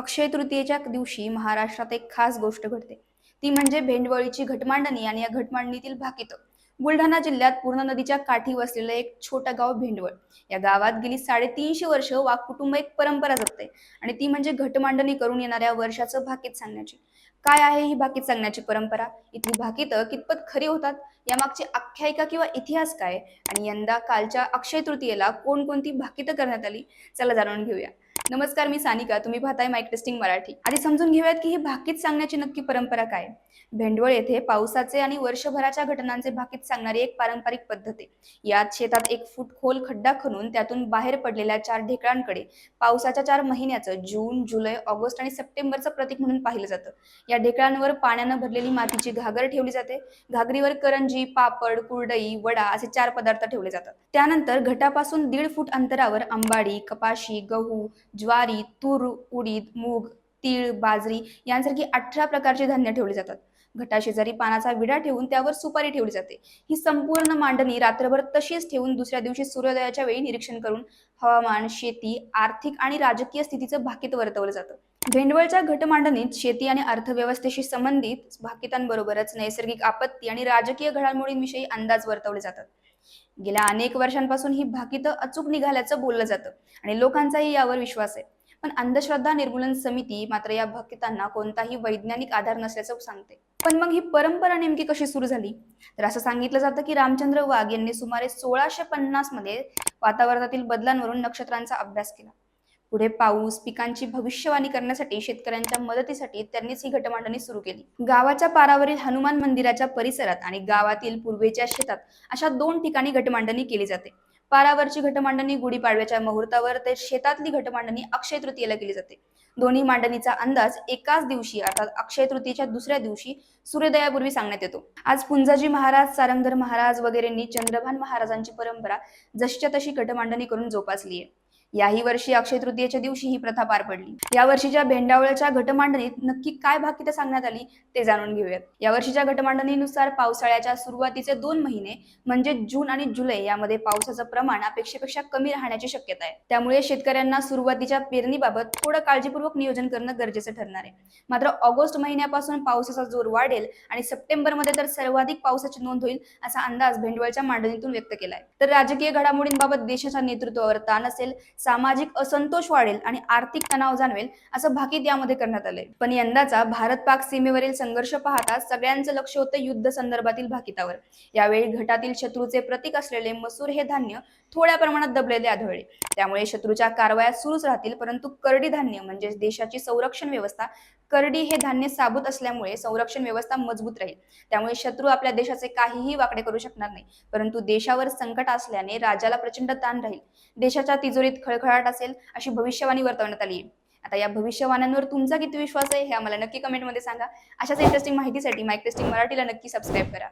अक्षय तृतीयेच्या दिवशी महाराष्ट्रात एक खास गोष्ट घडते. ती म्हणजे भेंडवळीची घटमांडणी आणि या घटमांडणीतील भाकित. बुलढाणा जिल्ह्यात पूर्ण नदीच्या काठी वसलेलं एक छोटं गाव भेंडवळ. या गावात गेली साडेतीनशे वर्ष वाघ कुटुंब एक परंपरा जपते आणि ती म्हणजे घटमांडणी करून येणाऱ्या वर्षाचं भाकीत सांगण्याची. काय आहे ही भाकीत सांगण्याची परंपरा? इथली भाकीत कितपत खरी होतात? यामागची आख्यायिका किंवा इतिहास काय? आणि यंदा कालच्या अक्षय तृतीयेला कोणकोणती भाकीतं करण्यात आली? चला जाणून घेऊया. नमस्कार मी सानिका. तुम्ही पाहताय माईक टेस्टिंग मराठी. आधी समजून घेऊयात की ही भाकीत सांगण्याची नक्की परंपरा काय? भेंडवळ येथे पावसाचे आणि वर्षभराच्या घटनांचे भाकीत सांगणारी एक पारंपरिक पद्धत आहे. यात शेतात एक फूट खोल खड्डा खणून त्यातून बाहेर पडलेल्या चार ढेकळांकडे पावसाच्या चार महिन्याचं जून जुलै ऑगस्ट आणि सप्टेंबरचं प्रतीक म्हणून पाहिलं जातं. या ढेकळांवर पाण्यानं भरलेली मातीची घागर ठेवली जाते. घागरीवर करंजी पापड कुरडई वडा असे चार पदार्थ ठेवले जातात. त्यानंतर घटापासून दीड फूट अंतरावर आंबाडी कपाशी गहू ज्वारी तूर उडीद मूग तीळ बाजरी यांसारखी अठरा प्रकारचे धान्य ठेवले जातात. घटाशेजारी पानाचा विडा ठेवून त्यावर सुपारी ठेवली जाते. ही संपूर्ण मांडणी रात्रभर तशीच ठेवून दुसऱ्या दिवशी सूर्योदयाच्या वेळी निरीक्षण करून हवामान शेती आर्थिक आणि राजकीय स्थितीचं भाकीत वर्तवलं जातं. भेंडवळच्या घटमांडणीत शेती आणि अर्थव्यवस्थेशी संबंधित भाकितांबरोबरच नैसर्गिक आपत्ती आणि राजकीय घडामोडींविषयी अंदाज वर्तवले जातात. गेल्या अनेक वर्षांपासून ही भाकितं अचूक निघाल्याचं बोललं जातं आणि लोकांचाही यावर विश्वास आहे. पण अंधश्रद्धा निर्मूलन समिती मात्र या भाकितांना कोणताही वैज्ञानिक आधार नसल्याचं सांगते. पण मग ही परंपरा नेमकी कशी सुरू झाली? तर असं सांगितलं जातं की रामचंद्र वाघ यांनी सुमारे सोळाशे पन्नासमध्ये वातावरणातील बदलांवरून नक्षत्रांचा अभ्यास केला. पुढे पाऊस पिकांची भविष्यवाणी करण्यासाठी शेतकऱ्यांच्या मदतीसाठी त्यांनीच ही घटमांडणी सुरू केली. गावाच्या पारावरील हनुमान मंदिराच्या परिसरात आणि गावातील पूर्वेच्या शेतात अशा दोन ठिकाणी घटमांडणी केली जाते. पारावरची घटमांडणी गुढीपाडव्याच्या मुहूर्तावर तर शेतातली घटमांडणी अक्षय तृतीयेला केली जाते. दोन्ही मांडणीचा अंदाज एकाच दिवशी अर्थात अक्षय तृतीयेच्या दुसऱ्या दिवशी सूर्योदयापूर्वी सांगण्यात येतो. आज पुंजाजी महाराज सारंगधर महाराज वगैरेंनी चंद्रभान महाराजांची परंपरा जशीच्या तशी घटमांडणी करून जोपासली आहे याही वर्षी अक्षय तृतीयेच्या दिवशी ही प्रथा पार पडली. या वर्षीच्या भेंडावळच्या घटमांडणीत नक्की काय भाकिता सांगण्यात आली ते जाणून घेऊयात. या वर्षीच्या घटमांडणीनुसार पावसाळ्याच्या सुरुवातीचे दोन महिने म्हणजे जून आणि जुलै यामध्ये पावसाचं प्रमाण अपेक्षेपेक्षा कमी राहण्याची शक्यता आहे. त्यामुळे शेतकऱ्यांना सुरुवातीच्या पेरणीबाबत थोडं काळजीपूर्वक नियोजन करणं गरजेचं ठरणार आहे. मात्र ऑगस्ट महिन्यापासून पावसाचा जोर वाढेल आणि सप्टेंबरमध्ये तर सर्वाधिक पावसाची नोंद होईल असा अंदाज भेंडवळच्या मांडणीतून व्यक्त केलाय. तर राजकीय घडामोडींबाबत देशाच्या नेतृत्वावर ताण असेल सामाजिक असंतोष वाढेल आणि आर्थिक तणाव जाणवेल असं भाकीत यामध्ये करण्यात आलंय. पण यंदाचा भारत पाक सीमेवरील संघर्ष पाहता सगळ्यांचं लक्ष होतं युद्ध संदर्भातील भाकितावर. यावेळी घटातील शत्रूचे प्रतीक असलेले मसूर हे धान्य थोड्या प्रमाणात दबलेले आढळले. त्यामुळे शत्रूच्या कारवाया सुरूच राहतील परंतु करडी धान्य म्हणजे देशाची संरक्षण व्यवस्था करडी हे धान्य साबूत असल्यामुळे संरक्षण व्यवस्था मजबूत राहील. त्यामुळे शत्रू आपल्या देशाचे काहीही वाकडे करू शकणार नाही परंतु देशावर संकट असल्याने राजाला प्रचंड ताण राहील. देशाच्या तिजोरीत खळखळाट असेल अशी भविष्यवाणी वर्तवण्यात आली आहे आता या भविष्यवाण्यांवर तुमचा किती विश्वास आहे हे आम्हाला नक्की कमेंटमध्ये सांगा. अशाच इंटरेस्टिंग माहितीसाठी माईक टेस्टिंग मराठीला नक्की सबस्क्राईब करा.